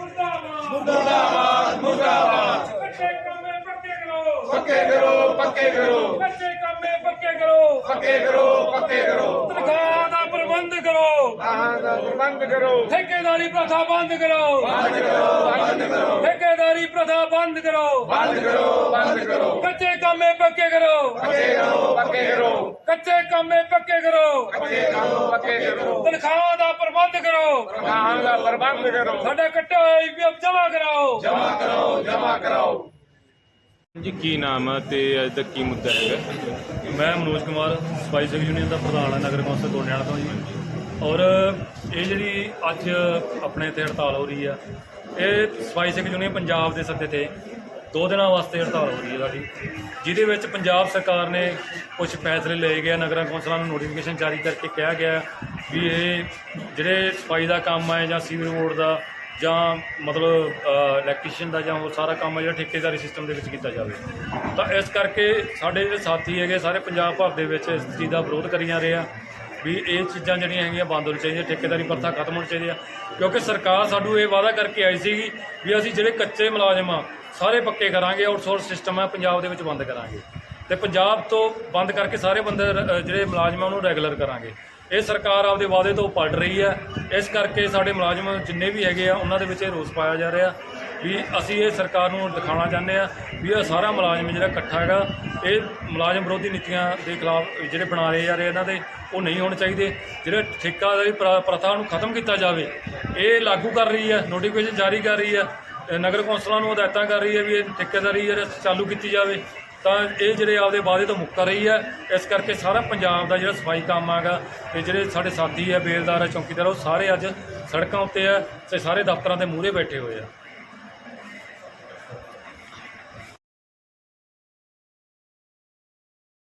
ਮੁਰਦਾਬਾਦ ਮੁਰਦਾਬਾਦ। ਪੱਕੇ ਕੰਮੇ ਪੱਕੇ ਕਰੋ। ਪੱਕੇ ਕਰੋ ਪੱਕੇ ਕਰੋ। ਪੱਕੇ ਕੰਮੇ ਪੱਕੇ ਕਰੋ। ਪੱਕੇ ਕਰੋ ਪੱਕੇ ਕਰੋ। ਤਨਖਾਹ ਦਾ ਪ੍ਰਬੰਧ ਕਰੋ। ਆਹ ਦਾ ਬੰਦ ਕਰੋ। ਠੇਕੇਦਾਰੀ ਪ੍ਰਥਾ ਬੰਦ ਕਰੋ। ਬੰਦ ਕਰੋ ਬੰਦ ਕਰੋ। ਠੇਕੇਦਾਰੀ ਪ੍ਰਥਾ ਬੰਦ ਕਰੋ। ਬੰਦ ਕਰੋ ਬੰਦ ਕਰੋ। ਕੱਚੇ ਕੰਮੇ ਪੱਕੇ ਕਰੋ। ਪੱਕੇ ਕਰੋ ਪੱਕੇ ਕਰੋ। ਕੱਚੇ ਕੰਮੇ ਪੱਕੇ ਕਰੋ। ਪੱਕੇ ਕਰੋ ਪੱਕੇ ਕਰੋ। ਤਨਖਾਹ ਦਾ ਪ੍ਰਬੰਧ ਕਰੋ। ਆਹ ਦਾ ਪ੍ਰਬੰਧ ਕਰੋ। ਸਾਡਾ ਕੱਟਾ ਈਪੀਐਫ ਜਮਾ ਕਰਾਓ। ਜਮਾ ਕਰੋ ਜਮਾ ਕਰਾਓ। ਜੀ ਕੀ ਨਾਮ ਹੈ ਤੇ ਅੱਜ ਤੱਕ ਕੀ ਮੁੱਦਾ ਹੈਗਾ? ਮੈਂ ਮਨੋਜ ਕੁਮਾਰ ਸਪਾਈ ਸਿੰਘ ਯੂਨੀਅਨ ਦਾ ਪ੍ਰਧਾਨ ਹਾਂ ਨਗਰ ਕੌਂਸਲ ਗੋਨਿਆਣਾ ਤੋਂ ਜੀ। ਔਰ ਇਹ ਜਿਹੜੀ ਅੱਜ ਆਪਣੇ ਇੱਥੇ ਹੜਤਾਲ ਹੋ ਰਹੀ ਆ ਇਹ ਸਪਾਈ ਸਿੰਘ ਯੂਨੀਅਨ ਪੰਜਾਬ ਦੇ ਸੱਦੇ ਤੇ ਦੋ ਦਿਨਾਂ ਵਾਸਤੇ ਹੜਤਾਲ ਹੋ ਰਹੀ ਹੈ ਸਾਡੀ, ਜਿਹਦੇ ਵਿੱਚ ਪੰਜਾਬ ਸਰਕਾਰ ਨੇ ਕੁਝ ਫੈਸਲੇ ਲਏ ਗਏ ਨਗਰਾਂ ਕੌਂਸਲਾਂ ਨੂੰ ਨੋਟੀਫਿਕੇਸ਼ਨ ਜਾਰੀ ਕਰਕੇ ਕਿਹਾ ਗਿਆ ਵੀ ਇਹ ਜਿਹੜੇ ਸਫ਼ਾਈ ਦਾ ਕੰਮ ਹੈ ਜਾਂ ਸੀਵਰ ਬੋਰਡ ਦਾ ਜਾਂ ਮਤਲਬ ਇਲੈਕਟ੍ਰੀਸ਼ੀਅਨ ਦਾ ਜਾਂ ਹੋਰ ਸਾਰਾ ਕੰਮ ਹੈ ਜਿਹੜਾ ਠੇਕੇਦਾਰੀ ਸਿਸਟਮ ਦੇ ਵਿੱਚ ਕੀਤਾ ਜਾਵੇ। ਤਾਂ ਇਸ ਕਰਕੇ ਸਾਡੇ ਜਿਹੜੇ ਸਾਥੀ ਹੈਗੇ, ਸਾਰੇ ਪੰਜਾਬ ਭਰ ਦੇ ਵਿੱਚ ਇਸ ਚੀਜ਼ ਦਾ ਵਿਰੋਧ ਕਰੀ ਜਾ ਰਹੇ ਆ ਵੀ ਇਹ ਚੀਜ਼ਾਂ ਜਿਹੜੀਆਂ ਹੈਗੀਆਂ ਬੰਦ ਹੋਣੀ ਚਾਹੀਦੀਆਂ, ਠੇਕੇਦਾਰੀ ਪ੍ਰਥਾ ਖਤਮ ਹੋਣੀ ਚਾਹੀਦੀ ਆ। ਕਿਉਂਕਿ ਸਰਕਾਰ ਸਾਨੂੰ ਇਹ ਵਾਅਦਾ ਕਰਕੇ ਆਈ ਸੀਗੀ ਵੀ ਅਸੀਂ ਜਿਹੜੇ ਕੱਚੇ ਮੁਲਾਜ਼ਮ ਆ ਸਾਰੇ ਪੱਕੇ ਕਰਾਂਗੇ ਆਊਟਸੋਰਸ ਸਿਸਟਮ ਹੈ, ਪੰਜਾਬ ਦੇ ਵਿੱਚ ਬੰਦ ਕਰਾਂਗੇ। ਤੇ ਪੰਜਾਬ ਤੋਂ ਬੰਦ ਕਰਕੇ ਸਾਰੇ ਬੰਦੇ ਜਿਹੜੇ ਮੁਲਾਜ਼ਮ ਆ, ਉਹਨੂੰ ਰੈਗੂਲਰ ਕਰਾਂਗੇ। ਇਹ ਸਰਕਾਰ ਆਪਦੇ ਵਾਅਦੇ ਤੋਂ ਪਲਟ ਰਹੀ ਹੈ। ਇਸ ਕਰਕੇ ਸਾਡੇ ਮੁਲਾਜ਼ਮ ਜਿੰਨੇ ਵੀ ਹੈਗੇ ਆ, ਉਹਨਾਂ ਦੇ ਵਿੱਚ ਇਹ ਰੋਸ ਪਾਇਆ ਜਾ ਰਿਹਾ ਵੀ ਅਸੀਂ ਇਹ ਸਰਕਾਰ ਨੂੰ ਦਿਖਾਉਣਾ ਚਾਹੁੰਦੇ ਆ ਵੀ ਇਹ ਸਾਰਾ ਮੁਲਾਜ਼ਮ ਜਿਹੜਾ ਇਕੱਠਾ ਹੈਗਾ, ਇਹ ਮੁਲਾਜ਼ਮ ਵਿਰੋਧੀ ਨੀਤੀਆਂ ਦੇ ਖਿਲਾਫ ਜਿਹੜੇ ਬਣਾ ਰਹੇ ਜਾ ਰਹੇ ਇਹਨਾਂ ਦੇ, ਉਹ ਨਹੀਂ ਹੋਣੇ ਚਾਹੀਦੇ। ਜਿਹੜੇ ਠੇਕਾ ਪ੍ਰ- ਪ੍ਰਥਾ ਨੂੰ ਖਤਮ ਕੀਤਾ ਜਾਵੇ, ਇਹ ਲਾਗੂ ਕਰ ਰਹੀ ਹੈ ਨੋਟੀਫਿਕੇਸ਼ਨ ਜਾਰੀ ਕਰ ਰਹੀ ਹੈ। ਨਗਰ ਕੌਂਸਲਾਂ ਨੂੰ ਹਦਾਇਤਾਂ ਕਰ ਰਹੀ ਹੈ ਵੀ ਇਹ ਠੇਕੇਦਾਰੀ ਜਿਹੜਾ ਚਾਲੂ ਕੀਤੀ ਜਾਵੇ, ਤਾਂ ਇਹ ਜਿਹੜੇ ਆਪਦੇ ਵਾਅਦੇ ਤੋਂ ਮੁੱਕਰ ਰਹੀ ਹੈ। ਇਸ ਕਰਕੇ ਸਾਰਾ ਪੰਜਾਬ ਦਾ ਜਿਹੜਾ ਸਫ਼ਾਈ ਕੰਮ ਆਗਾ ਤੇ ਜਿਹੜੇ ਸਾਡੇ ਸਾਥੀ ਹੈ, ਬੇਲਦਾਰ ਹੈ, ਚੌਕੀਦਾਰ, ਉਹ ਸਾਰੇ ਅੱਜ ਸੜਕਾਂ ਉੱਤੇ ਆ ਤੇ ਸਾਰੇ ਦਫ਼ਤਰਾਂ ਦੇ ਮੂਹਰੇ ਬੈਠੇ ਹੋਏ ਆ।